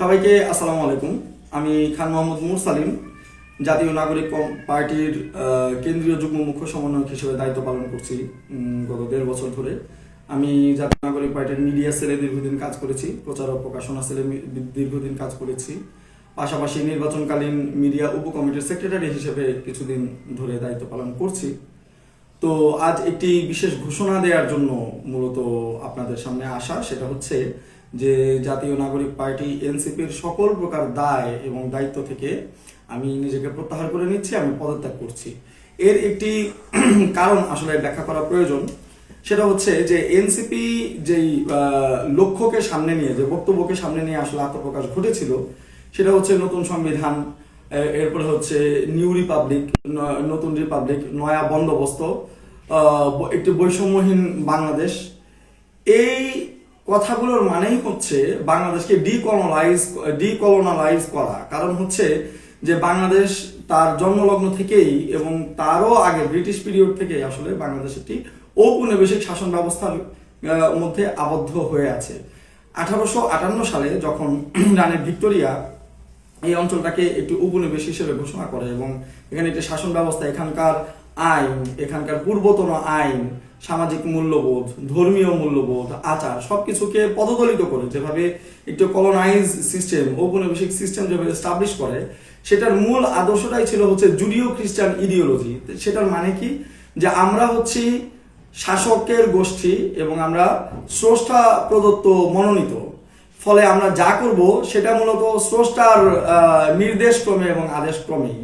সবাইকে আসসালামু আলাইকুম। আমি খান মোহাম্মদ মুরসালিম জাতীয় নাগরিক পার্টির কেন্দ্রীয় যুগ্ম মুখ্য সমন্বয়ক হিসেবে দায়িত্ব পালন করছি গত দেড় বছর ধরে। আমি জাতীয় নাগরিক পার্টির মিডিয়া সেলে দীর্ঘদিন কাজ করেছি, প্রচার ও প্রকাশনা সেলে দীর্ঘদিন কাজ করেছি। পাশাপাশি নির্বাচনকালীন মিডিয়া উপকমিটির সেক্রেটারি হিসেবে কিছুদিন ধরে দায়িত্ব পালন করছি। তো আজ একটি বিশেষ ঘোষণা দেওয়ার জন্য মূলত আপনাদের সামনে আসা, সেটা হচ্ছে যে জাতীয় নাগরিক পার্টি এনসিপির সকল প্রকার দায় এবং দায়িত্ব থেকে আমি নিজেকে প্রত্যাহার করে নিচ্ছি, আমি পদত্যাগ করছি। এর একটি কারণ আসলে ব্যাখ্যা করা প্রয়োজন, সেটা হচ্ছে যে এনসিপি যেই লক্ষ্যকে সামনে নিয়ে, যে বক্তব্যকে সামনে নিয়ে আসলে আত্মপ্রকাশ ঘটেছিল, সেটা হচ্ছে নতুন সংবিধান এরপরে হচ্ছে নিউ রিপাবলিক নতুন রিপাবলিক নয়া বন্দোবস্ত একটি বৈষম্যহীন বাংলাদেশ। এই কথাগুলোর মানেই হচ্ছে বাংলাদেশকে ডিকলোনালাইজ ডিকলোনালাইজ করা। কারণ হচ্ছে যে বাংলাদেশ তার জন্মলগ্ন থেকেই এবং তারও আগে ব্রিটিশ পিরিয়ড থেকে আসলে বাংলাদেশ একটি ঔপনিবেশিক শাসন ব্যবস্থার মধ্যে আবদ্ধ হয়ে আছে। আঠারোশো আটান্ন সালে যখন রানী ভিক্টোরিয়া এই অঞ্চলটাকে একটি উপনিবেশ হিসেবে ঘোষণা করে এবং এখানে একটি শাসন ব্যবস্থা, এখানকার আইন, এখানকার পূর্বতন আইন সামাজিক মূল্যবোধ, ধর্মীয় মূল্যবোধ, আচার, সবকিছুকে পদদলিত করে যেভাবে একটি কলোনাইজ সিস্টেম ঔপনিবেশিক সিস্টেম যেভাবে স্টাবলিশ করে, সেটার মূল আদর্শটাই ছিল হচ্ছে জুডিও খ্রিস্টান ইডিওলজি সেটার মানে কি? যে আমরা হচ্ছি শাসকের গোষ্ঠী এবং আমরা স্রষ্টা প্রদত্ত মনোনীত। ফলে আমরা যা করব সেটা মূলত স্রষ্টার নির্দেশ ক্রমে এবং আদেশ ক্রমেই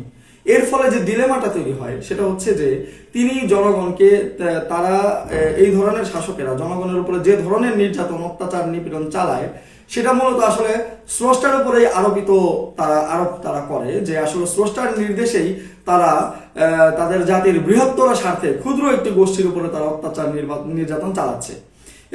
এর ফলে যে ডিলেমাটা তৈরি হয়, সেটা হচ্ছে যে তিনি জনগণকে তারা এই ধরনের শাসকেরা, জনগণের উপরে যে ধরনের নির্যাতন, অত্যাচার, নিপীড়ন চালায়, সেটা মূলত আসলে স্রষ্টার উপরেই আরোপিত তারা, আরোপ তারা করে, যে আসলে স্রষ্টার নির্দেশেই তারা তাদের জাতির বৃহত্তর স্বার্থে ক্ষুদ্র একটি গোষ্ঠীর উপরে তারা অত্যাচার নির্যাতন চালাচ্ছে।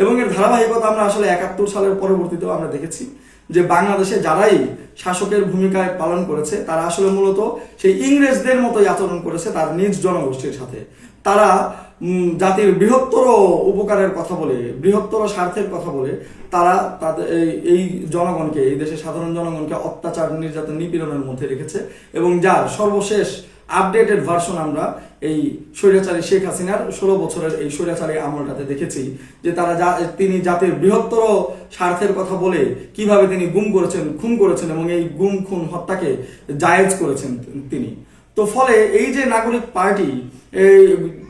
এবং এর ধারাবাহিকতা আমরা আসলে একাত্তর সালের পরবর্তীতেও আমরা দেখেছি। যে বাংলাদেশে যারাই শাসকের ভূমিকায় পালন করেছে, তারা আসলে মূলত সেই ইংরেজদের মতোই আচরণ করেছে তার নিজ জনগোষ্ঠীর সাথে। তারা জাতির বৃহত্তর উপকারের কথা বলে, বৃহত্তর স্বার্থের কথা বলে, তারা তাদের এই- জনগণকে, এই দেশের সাধারণ জনগণকে অত্যাচার, নির্যাতন, নিপীড়নের মধ্যে রেখেছে এবং যার সর্বশেষ আপডেটেড ভার্সন আমরা এই স্বৈরাচারী শেখ হাসিনার ষোলো বছরের এই স্বৈরাচারী আমলটাতে দেখেছি যে তারা যা তিনি জাতির বৃহত্তর স্বার্থের কথা বলে কীভাবে তিনি গুম করেছেন, খুন করেছেন এবং এই গুম খুন হত্যাকে জায়েজ করেছেন তিনি। তো ফলে এই যে নাগরিক পার্টি, এই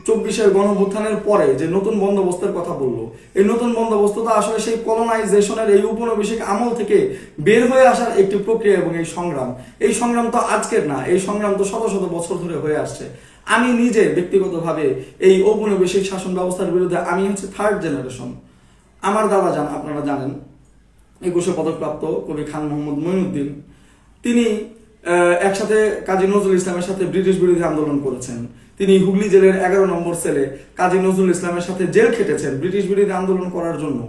চব্বিশের গণভুত্থানের পরে যে নতুন বন্দোবস্তের কথা বলল, এই নতুন বন্দোবস্তটা আসলে সেই কলোনাইজেশনের এই উপনিবেশিক আমল থেকে বের হয়ে আসার একটি প্রক্রিয়া এবং এই সংগ্রাম। এই সংগ্রাম তো আজকের না, এই সংগ্রাম তো শত শত বছর ধরে হয়ে আসছে। আমি নিজে ব্যক্তিগতভাবে এই ঔপনিবেশিক শাসন ব্যবস্থার বিরুদ্ধে আমি হচ্ছে থার্ড জেনারেশন আমার দাদা জান, আপনারা জানেন, একুশে পদকপ্রাপ্ত কবি খান মোহাম্মদ মঈনুদ্দিন তিনি একসাথে কাজী নজরুল ইসলামের সাথে ব্রিটিশ বিরোধী আন্দোলন করেছেন। তিনি হুগলি জেলের এগারো নম্বর সেলে কাজী নজরুল ইসলামের সাথে জেল খেটেছেন ব্রিটিশ বিরোধী আন্দোলন করার জন্য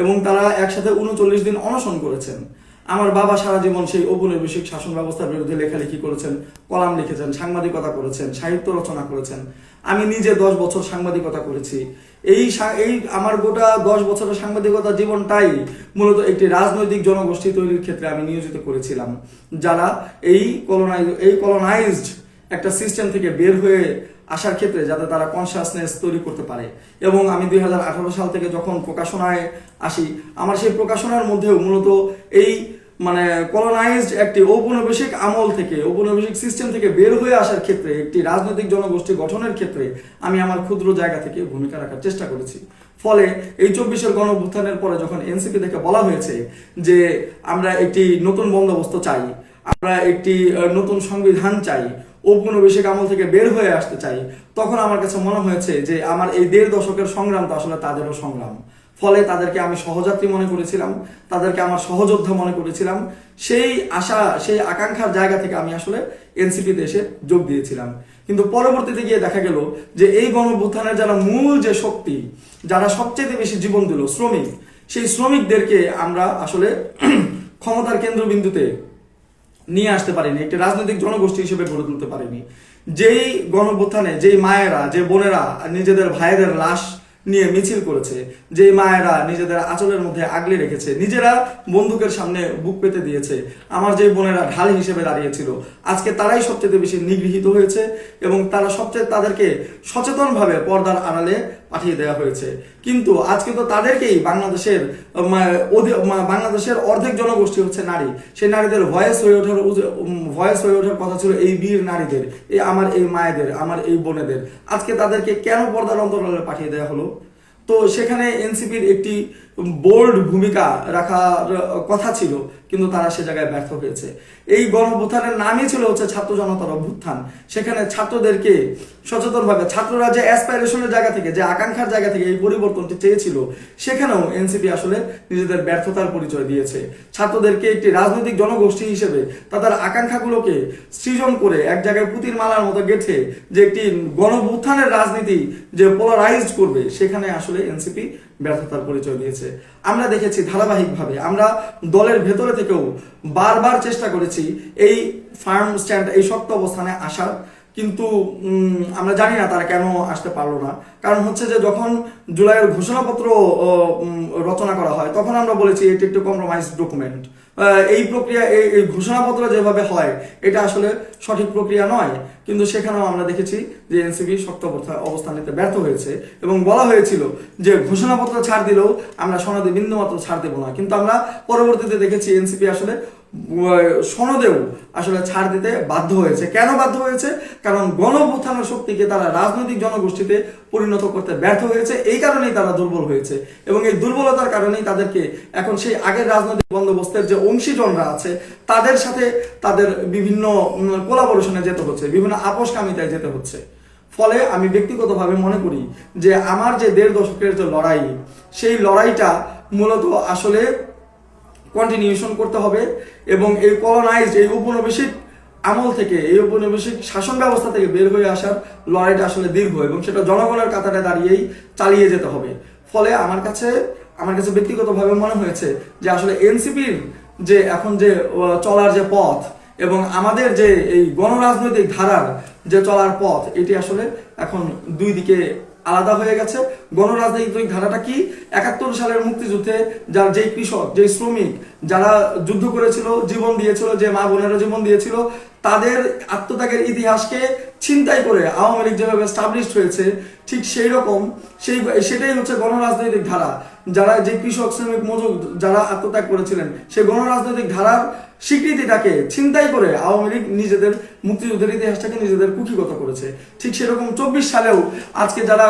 এবং তারা একসাথে উনচল্লিশ দিন অনশন করেছেন। আমার বাবা সারা জীবন সেই ঔপনিবেশিক শাসন ব্যবস্থার বিরুদ্ধে লেখালেখি করেছেন, কলাম লিখেছেন, সাংবাদিকতা করেছেন, সাহিত্য রচনা করেছেন। আমি নিজে দশ বছর সাংবাদিকতা করেছি। এই এই আমার গোটা দশ বছরের সাংবাদিকতা জীবনটাই মূলত একটি রাজনৈতিক জনগোষ্ঠী তৈরির ক্ষেত্রে আমি নিয়োজিত করেছিলাম। যারা এই কলোনাইজ এই কলোনাইজড একটা সিস্টেম থেকে বের হয়ে আসার ক্ষেত্রে যাতে তারা কনসিয়াসনেস তৈরি করতে পারে। এবং আমি দুই হাজার আঠারো সাল থেকে যখন প্রকাশনায় আসি, আমার সেই প্রকাশনার মধ্যেও মূলত এই মানে কলোনাইজড একটি ঔপনিবেশিক আমল থেকে, ঔপনিবেশিক সিস্টেম থেকে বের হয়ে আসার ক্ষেত্রে, একটি রাজনৈতিক জনগোষ্ঠী গঠনের ক্ষেত্রে আমি আমার ক্ষুদ্র জায়গা থেকে ভূমিকা রাখার চেষ্টা করেছি। ফলে এই চব্বিশের গণভুত্থানের পরে যখন এনসিপি থেকে বলা হয়েছে যে আমরা একটি নতুন বন্দোবস্ত চাই, আমরা একটি নতুন সংবিধান চাই, ঔপনিবেশিক আমল থেকে বের হয়ে আসতে চাই, তখন আমার কাছে মনে হয়েছে যে আমার এই দেড় দশকের সংগ্রাম তো আসলে তাদেরও সংগ্রাম। ফলে তাদেরকে আমি সহযাত্রী মনে করেছিলাম, তাদেরকে আমার সহযোদ্ধা মনে করেছিলাম। সেই আশা, সেই আকাঙ্ক্ষার জায়গা থেকে আমি আসলে এনসিপিতে এসে যোগ দিয়েছিলাম। কিন্তু পরবর্তীতে গিয়ে দেখা গেল যে এই গণভ্যুত্থানের যারা মূল যে শক্তি, যারা সবচেয়ে বেশি জীবন দিল, শ্রমিক, সেই শ্রমিকদেরকে আমরা আসলে ক্ষমতার কেন্দ্রবিন্দুতে নিয়ে আসতে পারিনি, একটি রাজনৈতিক জনগোষ্ঠী হিসেবে গড়ে তুলতে পারিনি। যেই গণভ্যুত্থানে, যেই মায়েরা, যে বোনেরা, নিজেদের ভাইয়েদের লাশ নিয়ে মিছিল করেছে, যে মায়েরা নিজেদের আঁচলের মধ্যে আগলে রেখেছে, নিজেরা বন্দুকের সামনে বুক পেতে দিয়েছে। আমার যে বোনেরা ঢাল হিসেবে দাঁড়িয়েছিল, আজকে তারাই সবচেয়ে বেশি নিগৃহীত হয়েছে এবং তারা সবচেয়ে তাদেরকে সচেতনভাবে পর্দার আড়ালে পাঠিয়ে দেওয়া হয়েছে। কিন্তু আজকে তো তাদেরকেই বাংলাদেশের বাংলাদেশের অর্ধেক জনগোষ্ঠী হচ্ছে নারী। সেই নারীদের ভয়েস হয়ে ওঠার ভয়েস হয়ে ওঠার কথা ছিল এই বীর নারীদের, এই আমার এই মায়েদের, আমার এই বোনেদের। আজকে তাদেরকে কেন পর্দার অন্তরালে পাঠিয়ে দেওয়া হলো? তো সেখানে এনসিপির একটি বোল্ড ভূমিকা রাখার কথা ছিল, কিন্তু তারা সে জায়গায় ব্যর্থ হয়েছে। এই গণভ্যুত্থানের নামই ছিল হচ্ছে ছাত্র জনতার অভ্যুত্থান। সেখানে ছাত্রদেরকে সচেতনভাবে, ছাত্ররা যে অ্যাসপাইরেশনের জায়গা থেকে, যে আকাঙ্ক্ষার জায়গা থেকে এই পরিবর্তনটি চেয়েছিল, সেখানেও এনসিপি আসলে নিজেদের ব্যর্থতার পরিচয় দিয়েছে। ছাত্রদেরকে একটি রাজনৈতিক জনগোষ্ঠী হিসেবে তাদের আকাঙ্ক্ষাগুলোকে সৃজন করে এক জায়গায় পুতির মালার মতো গেছে যে একটি গণভ্যুত্থানের রাজনীতি যে পোলারাইজড করবে, সেখানে আসলে এনসিপি ব্যর্থতার পরিচয় দিয়েছে। আমরা দেখেছি ধারাবাহিকভাবে, আমরা দলের ভেতরে থেকেও বারবার চেষ্টা করেছি এই ফার্ম স্ট্যান্ড, এই শক্ত অবস্থানে আসার। কিন্তু আমরা জানি না তারা কেন আসতে পারল না। কারণ হচ্ছে যে যখন জুলাইয়ের ঘোষণাপত্র রচনা করা হয়, তখন আমরা বলেছি এটি একটি কম্প্রোমাইজ ডকুমেন্ট এই প্রক্রিয়া এই ঘোষণাপত্র যেভাবে হয়, এটা আসলে সঠিক প্রক্রিয়া নয়। কিন্তু সেখানেও আমরা দেখেছি যে এনসিপি শক্ত অবস্থা- অবস্থান নিতে ব্যর্থ হয়েছে এবং বলা হয়েছিল যে ঘোষণাপত্র ছাড় দিলেও আমরা সনদে বিন্দুমাত্র ছাড় দেবো না। কিন্তু আমরা পরবর্তীতে দেখেছি এনসিপি আসলে সনদেও আসলে ছাড় দিতে বাধ্য হয়েছে। কেন বাধ্য হয়েছে? কারণ গণভ্যুত্থানের শক্তিকে তারা রাজনৈতিক জনগোষ্ঠীতে পরিণত করতে ব্যর্থ হয়েছে। এই কারণেই তারা দুর্বল হয়েছে এবং এই দুর্বলতার কারণেই তাদেরকে এখন সেই আগের রাজনৈতিক বন্দোবস্তের যে অংশীজনরা আছে, তাদের সাথে তাদের বিভিন্ন কোলাবোরেশনে যেতে হচ্ছে, বিভিন্ন আপোষকামিতায় যেতে হচ্ছে। ফলে আমি ব্যক্তিগতভাবে মনে করি যে আমার যে দেড় দশকের যে লড়াই, সেই লড়াইটা মূলত আসলে কন্টিনিউশন করতে হবে এবং এই কলোনাইজড এই উপনিবেশিক আমল থেকে, এই উপনিবেশিক শাসন ব্যবস্থা থেকে বের হয়ে আসার লড়াইটা আসলে দীর্ঘ এবং সেটা জনগণের কাতারে দাঁড়িয়েই চালিয়ে যেতে হবে। ফলে আমার কাছে আমার কাছে ব্যক্তিগতভাবে মনে হয়েছে যে আসলে এনসিপির যে এখন যে চলার যে পথ এবং আমাদের যে এই গণরাজনৈতিক ধারার যে চলার পথ, এটি আসলে এখন দুই দিকে আলাদা হয়ে গেছে। গণরাজনৈতিক ধারাটা কি? একাত্তর সালের মুক্তিযুদ্ধে যার যেই কৃষক, যেই শ্রমিক, যারা যুদ্ধ করেছিল, জীবন দিয়েছিল, যে মা বোনেরা জীবন দিয়েছিল, তাদের আত্মত্যাগের ইতিহাসকে ছিনতাই করে আওয়ামী লীগ যেভাবে স্টাবলিশড হয়েছে, ঠিক সেই রকম সেই, সেটাই হচ্ছে গণরাজনৈতিক ধারা। যারা যে কৃষক, শ্রমিক, মজুর, যারা আত্মত্যাগ করেছিলেন, সেই গণরাজনৈতিক ধারার স্বীকৃতিটাকে ছিনতাই করে আওয়ামী লীগ নিজেদের মুক্তিযুদ্ধের ইতিহাসটাকে নিজেদের কুক্ষিগত করেছে। ঠিক সেরকম চব্বিশ সালেও আজকে যারা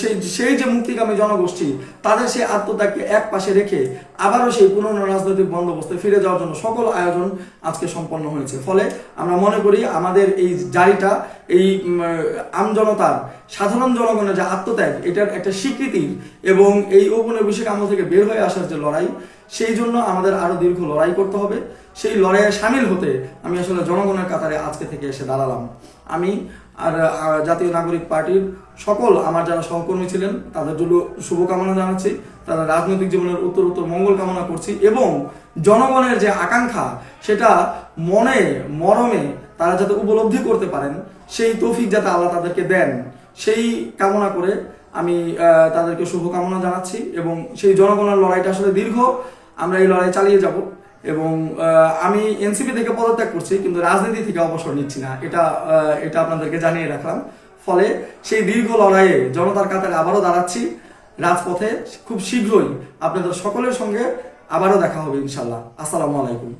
সেই সেই যে মুক্তিকামী জনগোষ্ঠী, তাদের সেই আত্মত্যাগকে এক পাশে রেখে আবারও সেই পুরনো রাজনৈতিক বন্দোবস্তে ফিরে যাওয়ার জন্য সকল আয়োজন আজকে সম্পন্ন হয়েছে। ফলে আমরা মনে করি আমাদের এই জারিটা, এই আমজনতার, সাধারণ জনগণের যে আত্মত্যাগ, এটার একটা স্বীকৃতি এবং এই ঔপনিবেশিক আমল থেকে বের হয়ে আসার যে লড়াই সেই জন্য আমাদের আরও দীর্ঘ লড়াই করতে হবে। সেই লড়াইয়ে সামিল হতে আমি আসলে জনগণের কাতারে আজকে থেকে এসে দাঁড়ালাম। আমি আর জাতীয় নাগরিক পার্টির সকল আমার যারা সহকর্মী ছিলেন, তাদের জন্য শুভকামনা জানাচ্ছি। তারা রাজনৈতিক জীবনের উত্তর উত্তর মঙ্গল কামনা করছি এবং জনগণের যে আকাঙ্ক্ষা, সেটা মনে, মরমে তারা যাতে উপলব্ধি করতে পারেন, সেই তৌফিক যাতে আল্লাহ তাদেরকে দেন, সেই কামনা করে আমি তাদেরকে শুভকামনা জানাচ্ছি এবং সেই জনগণের লড়াইটা আসলে দীর্ঘ। আমরা এই লড়াই চালিয়ে যাব এবং আমি এনসিপি থেকে পদত্যাগ করছি, কিন্তু রাজনীতি থেকে অবসর নিচ্ছি না। এটা এটা আপনাদেরকে জানিয়ে রাখলাম। ফলে সেই দীর্ঘ লড়াইয়ে জনতার কাতারে আবারও দাঁড়াচ্ছি। রাজপথে খুব শীঘ্রই আপনাদের সকলের সঙ্গে আবারও দেখা হবে ইনশাল্লাহ আসসালামু আলাইকুম।